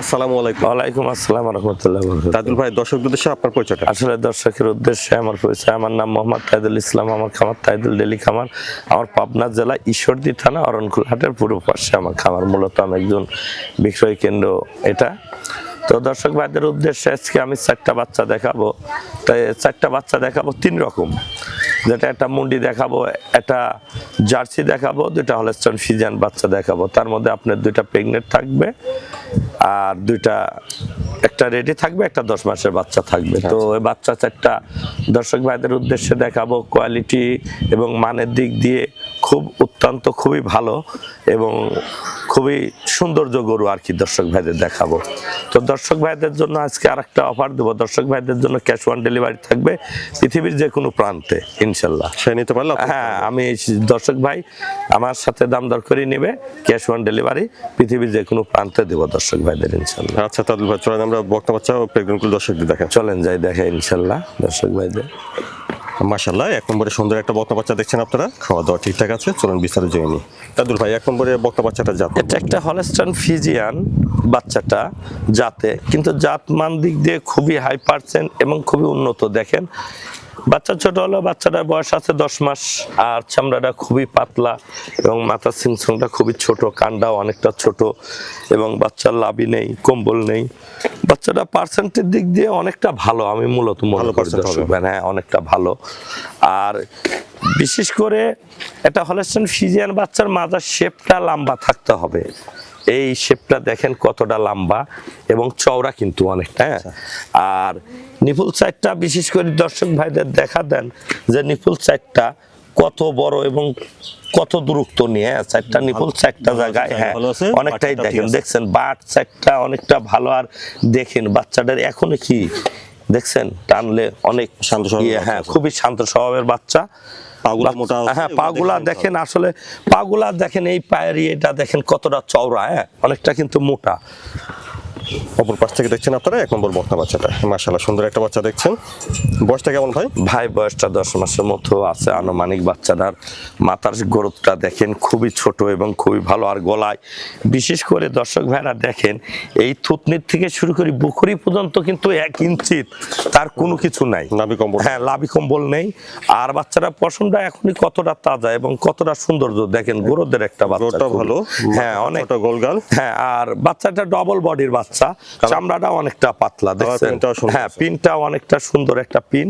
আসসালামু আলাইকুম। ওয়ালাইকুম আসসালাম রহমতুল্লাহ তাজুল ভাই দর্শকদের উদ্দেশ্যে আপনার পরিচয়টা। আসলে দর্শকের উদ্দেশ্যে আমার পরিচয় আমার নাম মোহাম্মদ তাইদুল ইসলাম আমার খামার তাইদুল ডেলি খামার। আমার পাবনা জেলা ঈশ্বরদী থানা অরণকুল হাটের পূর্ব পাশে আমার খামার। মূলত আমি একজন বিক্রয় কেন্দ্র এটা। তো দর্শক ভাইদের উদ্দেশ্যে আজকে আমি চারটা বাচ্চা দেখাবো। তাই চারটা বাচ্চা দেখাবো তিন রকম। যেটা একটা মুন্ডি দেখাবো একটা জার্সি দেখাবো দুইটা হলেস্টন ফিজিয়ান বাচ্চা দেখাবো। তার মধ্যে আপনার দুইটা প্রেগনেন্ট থাকবে আর দুইটা একটা রেডি থাকবে একটা দশ মাসের বাচ্চা থাকবে। তো ওই বাচ্চা চারটা দর্শক ভাইদের উদ্দেশ্যে দেখাবো কোয়ালিটি এবং মানের দিক দিয়ে খুব অত্যন্ত খুবই ভালো এবং খুবই সৌন্দর্য গরু আর কি দর্শক ভাইদের দেখাবো। তো দর্শক ভাইদের জন্য আজকে আর একটা অফার দেবো। দর্শক ভাইদের জন্য ক্যাশ অন ডেলিভারি থাকবে পৃথিবীর যে কোনো প্রান্তে ইনশাল্লাহ। সে নিতে পারলে হ্যাঁ আমি দর্শক ভাই আমার সাথে দাম দর করে নেবে ক্যাশ অন ডেলিভারি পৃথিবীর যে কোনো প্রান্তে দেবো দর্শক ভাইদের ইনশাল্লাহ। আচ্ছা ভাই চলেন আমরা বক্তা বাচ্চা দর্শকদের দেখেন চলেন যাই দেখে ইনশাল্লাহ দর্শক ভাইদের। মাশাল্লাহ এক নম্বরে সুন্দর একটা বক্তা বাচ্চা দেখছেন আপনারা। খাওয়া দাওয়া ঠিকঠাক আছে, চলুন বিস্তারিত জেনে তাজুল ভাই, এক নম্বরে বক্তা বাচ্চাটা জাত এটা একটা হলেস্টান ফিজিয়ান বাচ্চাটা, জাতে। কিন্তু জাত মান দিক দিয়ে খুবই হাই পার্সেন্ট এবং খুবই উন্নত। দেখেন বাচ্চা ছোট হলো বাচ্চাটার বয়স আছে দশ মাস আর চামড়াটা খুবই পাতলা এবং মাথার সিংসংটা খুবই ছোট কান্ডাও অনেকটা ছোট এবং বাচ্চার লাভি নেই কম্বল নেই। বাচ্চাটা পার্সেন্টের দিক দিয়ে অনেকটা ভালো আমি মূলত মনে করি হ্যাঁ অনেকটা ভালো। আর বিশেষ করে এটা হলেস্টন ফিজিয়ান বাচ্চার মাজার শেপটা লম্বা থাকতে হবে। এই শেপটা দেখেন কতটা লম্বা এবং চওড়া কিন্তু অনেকটা হ্যাঁ? আর নিপুল সাইডটা বিশেষ করে দর্শক ভাইদের দেখা দেন যে নিপুল সাইডটা কত বড় এবং কত দূরত্ব নিয়ে হ্যাঁ, চারটা নিপুল চারটা জায়গায় হ্যাঁ? অনেকটাই দেখেন দেখছেন? বাট চারটা অনেকটা ভালো। আর দেখেন বাচ্চাটার এখনও কি দেখছেন? টানলে অনেক শান্ত স্বভাবের ইয়ে, হ্যাঁ খুবই শান্ত স্বভাবের বাচ্চা। পাগুলা মোটা হ্যাঁ পাগুলা দেখেন আসলে পাগুলা দেখেন এই পায়ের ইয়েটা দেখেন কতটা চওড়া হ্যাঁ অনেকটা কিন্তু মোটা। অপর পাশ থেকে দেখছেন আপনারা এক নম্বর বক্তা বাচ্চাটা। মাশাল্লাহ সুন্দর একটা বাচ্চা দেখছেন। বয়সটা কেমন ভাই? ভাই বয়সটা দশ মাসের মতো আছে আনুমানিক বাচ্চাটার মাথার গ্রোথটা দেখেন খুবই ছোট এবং খুবই ভালো আর গলায়। বিশেষ করে দর্শক ভাইরা দেখেন এই থুতনির থেকে শুরু করে বুকুরি পর্যন্ত কিন্তু এক ইঞ্চিত তার কোনো কিছু নাই। নাভি কম্বল। হ্যাঁ লাভি কম্বল নেই। আর বাচ্চারা পছন্দ এখনই কতটা তাজা এবং কতটা সৌন্দর্য দেখেন গরুদের একটা বাচ্চা। ভালো। হ্যাঁ অনেক গোলগাল। হ্যাঁ আর বাচ্চাটা ডবল বডির বাচ্চা। চামড়াটা অনেকটা পাতলা দেখছেন হ্যাঁ। পিনটা অনেকটা সুন্দর একটা পিন।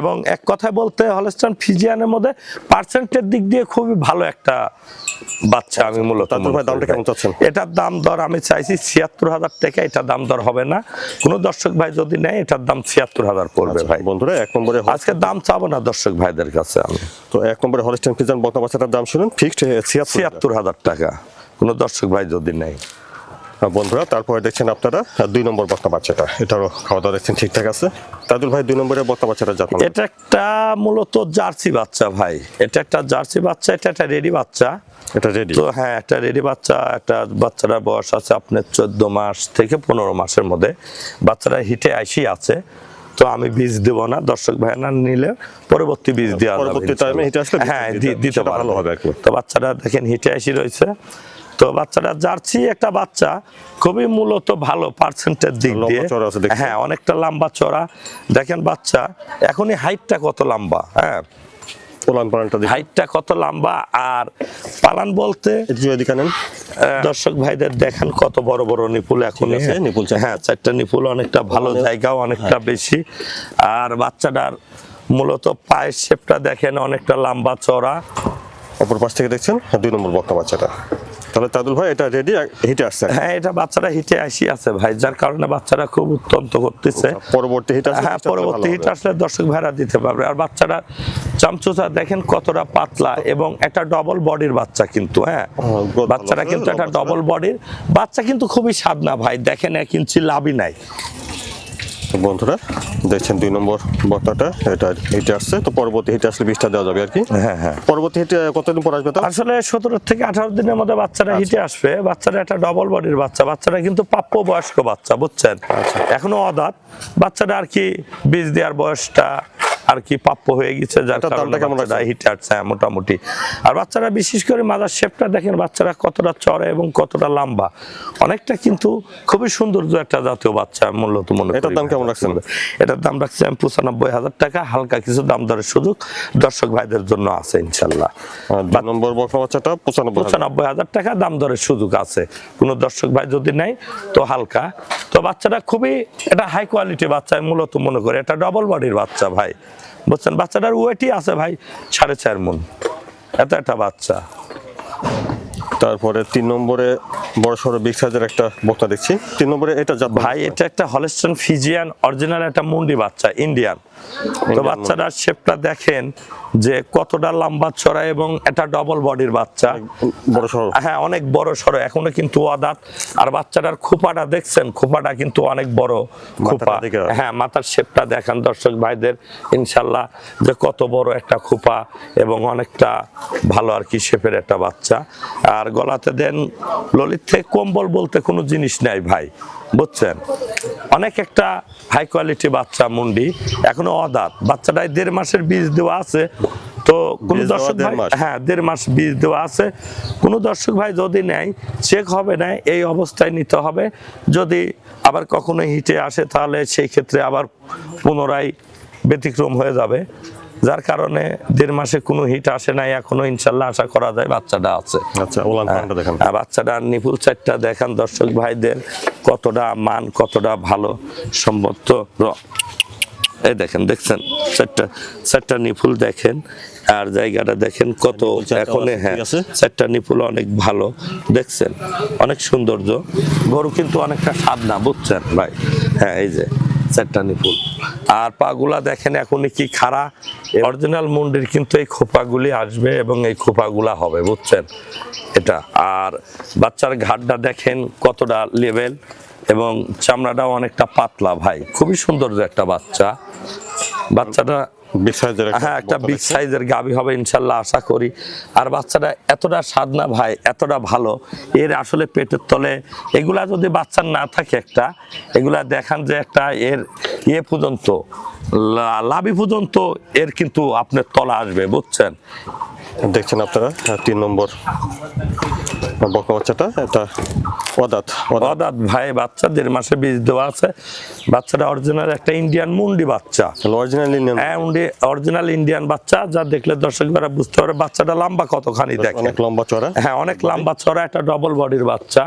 এবং এক কথায় বলতে হলস্টান ফিজিয়ানের মধ্যে পার্সেন্টের দিক দিয়ে খুবই ভালো একটা বাচ্চা আমি মূলত দামটা কেমন চাচ্ছেন? এটার দাম দর আমি চাইছি ছিয়াত্তর হাজার টাকা এটা দাম দর হবে না। কোনো দর্শক ভাই যদি নেয় এটার দাম ছিয়াত্তর হাজার পড়বে ভাই। বন্ধুরা এক নম্বরে আজকে দাম চাবো না দর্শক ভাইদের কাছে আমি। তো এক নম্বরে হলিস্টান বক্তা বাচ্চাটার দাম শুনুন ফিক্সড ছিয়াত্তর ছিয়াত্তর হাজার টাকা কোনো দর্শক ভাই যদি নেয়। বন্ধুরা তারপরে দেখছেন আপনারা দুই নম্বর বক্তা বাচ্চাটা। এটারও খাওয়া দাওয়া দেখছেন ঠিকঠাক আছে। তাজুল ভাই দুই নম্বরে বক্তা বাচ্চাটা জাত। এটা একটা মূলত জার্সি বাচ্চা ভাই। এটা একটা জার্সি বাচ্চা এটা একটা রেডি বাচ্চা। এটা রেডি? তো হ্যাঁ একটা রেডি বাচ্চা একটা বাচ্চাটার বয়স আছে আপনার চোদ্দ মাস থেকে পনেরো মাসের মধ্যে। বাচ্চাটা হিটে আইসি আছে। তো আমি বীজ দেব না দর্শক ভাই না নিলে পরবর্তী বীজ দেওয়া যাবে পরবর্তী টাইমে হিটে আসলে হ্যাঁ দিতে- ভালো হবে তো বাচ্চাটা দেখেন হিটে আইসি রয়েছে। তো বাচ্চাটা জার্সি একটা বাচ্চা খুবই মূলত ভালো পার্সেন্টের দিক দিয়ে। হ্যাঁ অনেকটা লম্বা চড়া। দেখেন বাচ্চা এখনই হাইটটা কত লম্বা হ্যাঁ? হাইটটা কত লম্বা আর পালান বলতে দর্শক ভাইদের দেখেন কত বড় বড় নিপুল এখন ঠিক আছে, নিপুল হ্যাঁ চারটা নিপুল অনেকটা ভালো জায়গাও অনেকটা বেশি। আর বাচ্চাটার মূলত পায়ের শেপটা দেখেন অনেকটা লম্বা চড়া। অপর পাশ থেকে দেখছেন দুই নম্বর বক্তা বাচ্চাটা। তাহলে তাদুল ভাই এটা রেডি হিটে আসছে। হ্যাঁ এটা বাচ্চারা হিটে আসি আছে ভাই যার কারণে বাচ্চারা খুব অত্যন্ত করতেছে। পরবর্তী হিট আসলে হ্যাঁ পরবর্তী হিট আসলে দর্শক ভাইরা দিতে পারবে। আর বাচ্চারা চামচুচা দেখেন কতটা পাতলা এবং একটা ডবল বডির বাচ্চা কিন্তু হ্যাঁ। বাচ্চারা কিন্তু একটা ডবল বডির বাচ্চা কিন্তু খুবই সাদনা ভাই দেখেন এক ইঞ্চি লাভই নাই। বন্ধুরা দেখছেন দুই নম্বর বর্তাটা এটা হিটে আসছে তো পরবর্তী হিটে আসলে বিশটা দেওয়া যাবে আর কি। হ্যাঁ হ্যাঁ। পরবর্তী হিটে কতদিন পর আসবে আসলে সতেরো থেকে আঠারো দিনের মধ্যে বাচ্চারা আচ্ছা। হিটে আসবে। বাচ্চারা একটা ডবল বডির বাচ্চা। বাচ্চারা কিন্তু প্রাপ্য বয়স্ক বাচ্চা বুঝছেন? আচ্ছা। এখনও অদাত বাচ্চাটা আর কি বীজ দেওয়ার বয়সটা আর কি প্রাপ্য হয়ে গেছে যার দামটা কেমন হিটে আসছে হ্যাঁ, মোটামুটি। আর বাচ্চারা বিশেষ করে মাদার শেপটা দেখেন বাচ্চারা কতটা চড়া এবং কতটা লম্বা। অনেকটা কিন্তু খুবই সৌন্দর্য একটা জাতীয় বাচ্চা মূলত মনে এটার দাম কেমন রাখছেন? এটার দাম রাখছি আমি পঁচানব্বই হাজার টাকা হালকা কিছু দাম দরের সুযোগ দর্শক ভাইদের জন্য আছে ইনশাল্লাহ। নম্বর বাচ্চাটা। পঁচানব্বই হাজার। টাকা দাম দরের সুযোগ আছে। কোনো দর্শক ভাই যদি নেয় তো হালকা। তো বাচ্চাটা খুবই এটা হাই কোয়ালিটি বাচ্চা মূলত মনে করি। এটা ডবল বডির বাচ্চা ভাই। বুঝছেন? বাচ্চাটার ওয়েটই আছে ভাই সাড়ে চার মন। এত একটা বাচ্চা। তারপরে তিন নম্বরে বড় সড়ো বিগ সাইজের একটা বক্তা দেখছি। তিন নম্বরে এটা জাত ভাই এটা একটা হলেস্টন ফিজিয়ান অরিজিনাল একটা মুন্ডি বাচ্চা ইন্ডিয়ান তো বাচ্চাটার শেপটা দেখেন যে কতটা লম্বা চড়া এবং এটা ডবল বডির বাচ্চা। বড় সড়ো। হ্যাঁ অনেক বড় সড়ো এখনও কিন্তু অদাঁত। আর বাচ্চাটার খোপাটা দেখছেন খোপাটা কিন্তু অনেক বড় খোপা। হ্যাঁ মাথার শেপটা দেখান দর্শক ভাইদের ইনশাল্লাহ যে কত বড় একটা খোপা এবং অনেকটা ভালো আর কি শেপের একটা বাচ্চা। আর গলাতে দেন ললিত থেকে কম্বল বলতে কোনো জিনিস নাই ভাই বুঝছেন? অনেক একটা হাই কোয়ালিটি বাচ্চা মুন্ডি এখনও অদাঁত বাচ্চাটায় দেড় মাসের বীজ দেওয়া আছে তো কোন দর্শক ভাই হ্যাঁ দেড় মাস বীজ দেওয়া আছে কোনো দর্শক ভাই যদি নেয় চেক হবে না এই অবস্থায় নিতে হবে যদি আবার কখনো হিটে আসে তাহলে সেই ক্ষেত্রে আবার পুনরায় ব্যতিক্রম হয়ে যাবে। যার কারণে দেড় মাসে কোনো হিট আসে নাই এখনও ইনশাল্লাহ আশা করা যায় বাচ্চাটা আছে। আচ্ছা আর বাচ্চাটার নিপুল চারটা দেখান দর্শক ভাইদের কতটা মান কতটা ভালো সম্মত র- এই দেখেন দেখছেন? চারটা চারটা নিপুল দেখেন আর জায়গাটা দেখেন কত এখন হ্যাঁ? চারটা নিপুল অনেক ভালো দেখছেন? অনেক সৌন্দর্য। গরু কিন্তু অনেকটা স্বাদ না বুঝছেন ভাই? হ্যাঁ এই যে। চারটা ফুল। আর পাগুলা দেখেন এখনই কি খাড়া। অরিজিনাল মন্ডির কিন্তু এই খোপাগুলি আসবে এবং এই খোপাগুলা হবে, বুঝছেন? এটা, আর বাচ্চার ঘাটটা দেখেন কতটা লেভেল এবং চামড়াটাও অনেকটা পাতলা ভাই। খুবই সুন্দর একটা বাচ্চা। বাচ্চাটা হ্যাঁ একটা বিগ সাইজের গাবি হবে ইনশাল্লাহ আশা করি। আর বাচ্চাটা এতটা স্বাদ না ভাই এতটা ভালো এর আসলে পেটের তলে এগুলা যদি বাচ্চার না থাকে একটা এগুলা দেখান যে একটা এর ইয়ে পর্যন্ত লাভি পর্যন্ত এর কিন্তু আপনার তলা আসবে বুঝছেন? দেখছেন আপনারা? তিন নম্বর বকনা বাচ্চাটা এটা অদাত অদাত ভাই বাচ্চা দেড় মাসে বীজ দেওয়া আছে। বাচ্চাটা অরিজিনাল একটা ইন্ডিয়ান মুন্ডি বাচ্চা। অরিজিনাল ইন্ডিয়ান হ্যাঁ অরিজিনাল ইন্ডিয়ান বাচ্চা যা দেখলে দর্শকরা বুঝতে পারে বাচ্চাটা লম্বা কতখানি দেখেন। অনেক লম্বা চড়া হ্যাঁ অনেক লম্বা চড়া একটা ডবল বডির বাচ্চা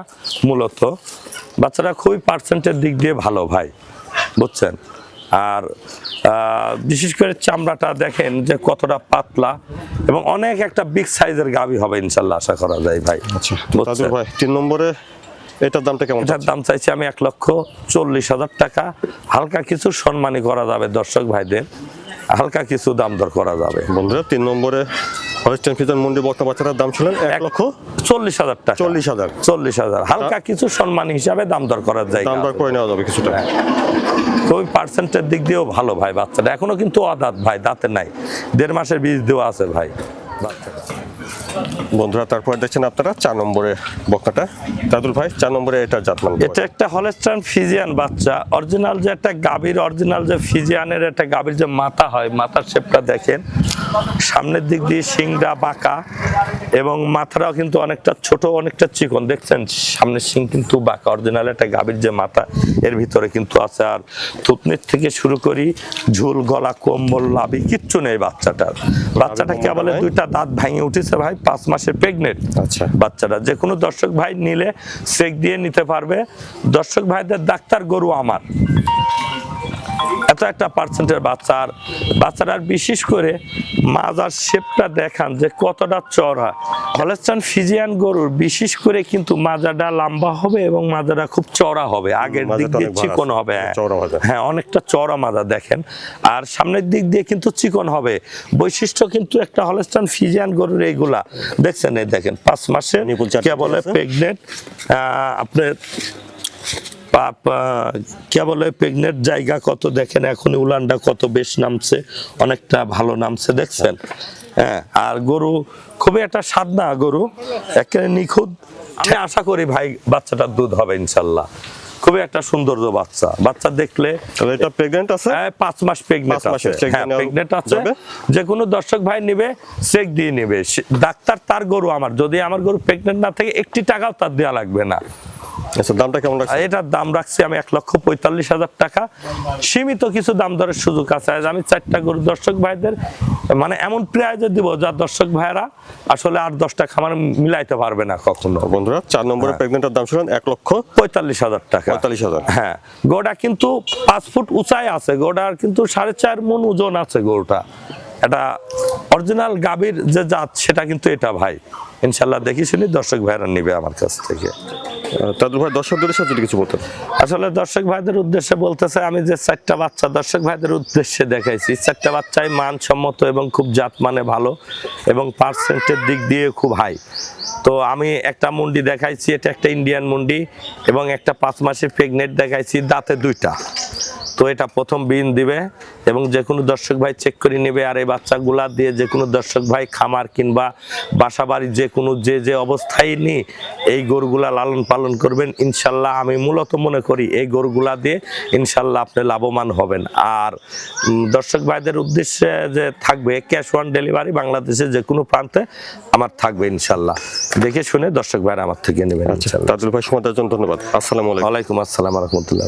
মূলত। বাচ্চাটা খুবই পার্সেন্টের দিক দিয়ে ভালো ভাই বুঝছেন? আর বিশেষ করে চামড়াটা দেখেন যে কতটা পাতলা এবং অনেক একটা বিগ সাইজের গাবি হবে ইনশাল্লাহ আশা করা যায় ভাই। আচ্ছা ভাই তিন নম্বরে এটার দামটা কেমন এটার দাম চাইছি আমি এক লক্ষ চল্লিশ হাজার টাকা। হালকা কিছু সম্মানী করা যাবে দর্শক ভাইদের। হালকা কিছু দাম দর করা যাবে। বন্ধুরা তিন নম্বরে হলিস্টেন ফিজন মন্ডি বক্তা বাচ্চাটার দাম ছিলেন এক লক্ষ চল্লিশ হাজার টাকা। চল্লিশ হাজার। চল্লিশ হাজার। হালকা কিছু সম্মান হিসাবে দাম দর করার দাম দর করে নেওয়া যাবে কিছুটা। খুবই পার্সেন্টের দিক দিয়েও ভালো ভাই বাচ্চাটা। এখনও কিন্তু অদাঁত ভাই দাঁতে নাই। দেড় মাসের বীজ দেওয়া আছে ভাই। বাচ্চাটা। বন্ধুরা তারপর দেখছেন আপনারা চার নম্বরে বক্তাটা। তাজুল ভাই চার নম্বরে এটার জাত মান এটা একটা হলেস্টান ফিজিয়ান বাচ্চা। অরিজিনাল যে একটা গাভীর অরিজিনাল যে ফিজিয়ানের একটা গাভীর যে মাথা হয় মাথার শেপটা দেখেন। সামনের দিক দিয়ে শিংটা বাঁকা। এবং মাথাটাও কিন্তু অনেকটা ছোট অনেকটা চিকন। দেখছেন সামনের শিং কিন্তু বাঁকা। অরিজিনাল একটা গাভীর যে মাথা এর ভিতরে কিন্তু আছে। আর থুতনির থেকে শুরু করি ঝুল গলা কম্বল লাভি কিচ্ছু নেই বাচ্চাটার। বাচ্চাটা কেবল? দুইটা দাঁত ভেঙে উঠেছে ভাই পাঁচ মাসের প্রেগনেন্ট আচ্ছা। বাচ্চাটা যে কোনো দর্শক ভাই নিলে চেক দিয়ে নিতে পারবে। দর্শক ভাইদের ডাক্তার গরু আমার। এত একটা পার্সেন্টের বাচ্চা আর বাচ্চাটার বিশেষ করে মাজার শেপটা দেখান যে কতটা চড়া হলেস্টান ফিজিয়ান গরুর বিশেষ করে কিন্তু মাজাটা লম্বা হবে এবং মাজাটা খুব চড়া হবে। আগের দিক দিয়ে চিকন হবে হ্যাঁ। হ্যাঁ অনেকটা চড়া মাজা দেখেন। আর সামনের দিক দিয়ে কিন্তু চিকন হবে। বৈশিষ্ট্য কিন্তু একটা হলেস্টান ফিজিয়ান গরুর এইগুলা। দেখছেন এই দেখেন পাঁচ মাসে কে বলে। প্রেগনেন্ট আপনার কে বলে প্রেগনেন্ট জায়গা কত দেখেন এখন উলানটা কত বেশ নামছে অনেকটা ভালো নামছে দেখছেন? হ্যাঁ আর গরু খুবই একটা সাদনা গরু একেবারে নিখুঁত। আমি আশা করি ভাই বাচ্চাটার দুধ হবে ইনশাল্লাহ। খুবই একটা সৌন্দর্য বাচ্চা। বাচ্চা দেখলে এটা প্রেগনেন্ট আছে? হ্যাঁ, পাঁচ মাস মাসের আছে। হ্যাঁ নেওয়া প্রেগনেন্ট আছে? যে কোনো দর্শক ভাই নেবে চেক দিয়ে নেবে। ডাক্তার তার গরু আমার যদি আমার গরু প্রেগনেন্ট না থাকে একটি টাকাও তার দেওয়া লাগবে না। আচ্ছা দামটা কেমন আর রাখছে এটার দাম রাখছি আমি এক লক্ষ পঁয়তাল্লিশ হাজার টাকা। সীমিত কিছু দাম দরের সুযোগ আছে। আজ আমি চারটা গরু দর্শক ভাইদের মানে এমন প্রাইজে দিব যা দর্শক ভাইরা আসলে আর দশটা খামার মিলাইতে পারবে না কখনো। বন্ধুরা চার নম্বরে প্রেগনেন্টের দাম শুনেন এক লক্ষ পঁয়তাল্লিশ হাজার টাকা। পঁয়তাল্লিশ হাজার। হ্যাঁ গোটা কিন্তু পাঁচ ফুট উঁচাই আছে। গোটার কিন্তু সাড়ে চার মন ওজন আছে গরুটা। এটা অরিজিনাল গাভীর যে জাত সেটা কিন্তু এটা ভাই। ইনশাল্লাহ দেখি শুনি দর্শক ভাইরা নিবে আমার কাছ থেকে। তাদের ভাই দর্শকদের সাথে কিছু বলতেন। আসলে দর্শক ভাইদের উদ্দেশ্যে বলতেছে, আমি যে চারটা বাচ্চা দর্শক ভাইদের উদ্দেশ্যে দেখাইছি, চারটা বাচ্চাই মানসম্মত এবং খুব জাত মানে ভালো এবং পার্সেন্টের দিক দিয়ে খুব হাই তো আমি একটা মুন্ডি দেখাইছি, এটা একটা ইন্ডিয়ান মুন্ডি এবং একটা পাঁচ মাসের প্রেগনেন্ট দেখাইছি, দাঁতে দুইটা। তো এটা প্রথম বিন দিবে এবং যে কোনো দর্শক ভাই চেক করে নেবে, আর এই বাচ্চাগুলা দিয়ে যে কোনো দর্শক ভাই খামার কিংবা বাসা বাড়ি যে কোনো যে যে অবস্থায় নি, এই গরুগুলা লালন পালন করবেন ইনশাল্লাহ আমি মূলত মনে করি এই গরুগুলা দিয়ে ইনশাল্লাহ আপনি লাভবান হবেন। আর দর্শক ভাইদের উদ্দেশ্যে যে থাকবে ক্যাশ অন ডেলিভারি বাংলাদেশের যে কোনো প্রান্তে আমার থাকবে ইনশাল্লাহ। দেখে শুনে দর্শক ভাইরা আমার থেকে নেবেন ইনশাল্লাহ। তাজুল ভাই সময় জন্য ধন্যবাদ। আসসালামু আলাইকুম। আসসালাম রহমতুল্লাহ